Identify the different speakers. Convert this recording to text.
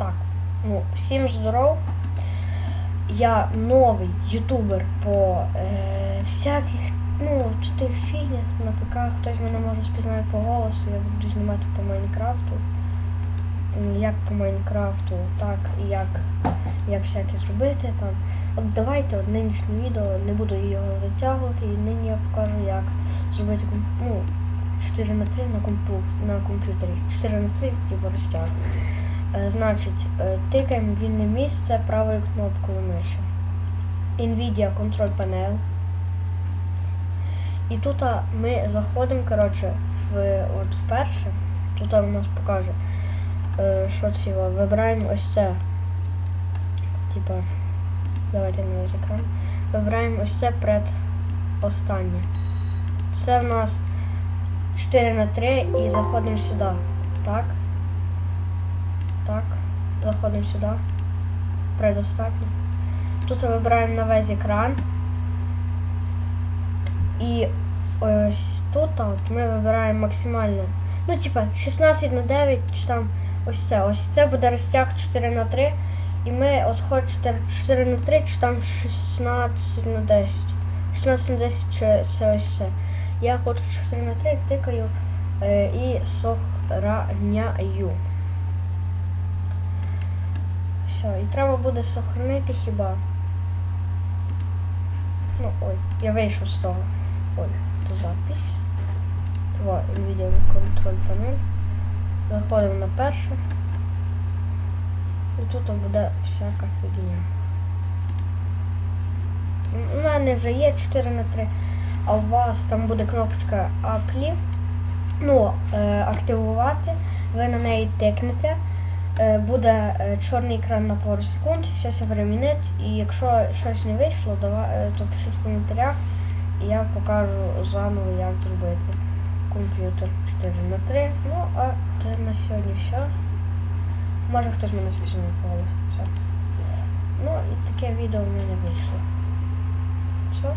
Speaker 1: Так, ну, всім здоров. Я новий ютубер по е, всяких, ну, тих фігнях на ПК. Хтось мене може спізнати по голосу, я буду знімати по Майнкрафту. Як по Майнкрафту, так і як, як всяке зробити там. От давайте от нинішнє відео, не буду його затягувати, і нині я покажу, як зробити ну, 4 на 3 на, компу, на комп'ютері. 4 на 3 типу розтяг. Е, Значить, е, тикаємо вільне місце правою кнопкою миші. Nvidia Control Panel. І тут ми заходимо, коротше, в, от вперше. Тут у нас покаже, е, що це. Вибираємо ось це. Типа, давайте на весь екран. Вибираємо ось це пред останнє. Це в нас 4 на 3 і заходимо сюди. Так. Так. Заходимо сюди. Предостатньо. Тут вибираємо на весь екран. І ось тут от ми вибираємо максимальне. Ну, типа 16 на 9, чи там ось це. Ось це буде розтяг 4 на 3. І ми от хоч 4, 4 на 3, чи там 16 на 10. 16 на 10 чи це ось це. Я хочу 4 на 3, тикаю е, і сохраняю. Все, і треба буде сохранити хіба. Ну, ой, я вийшов з того. Ой, це запись. Два Nvidia контроль панель. Заходимо на першу. І тут буде всяка фігня. У мене вже є 4 на 3, а у вас там буде кнопочка Apply. Ну, е, активувати. Ви на неї тикнете. Е, буде е, чорний екран на пару секунд, все все перемінить. І якщо щось не вийшло, е, то пишіть в коментарях, і я покажу заново, як зробити комп'ютер 4 на 3. Ну, а це на сьогодні все. Може хтось мене спізнив по голосу. Все. Ну і таке відео в мене вийшло. Все.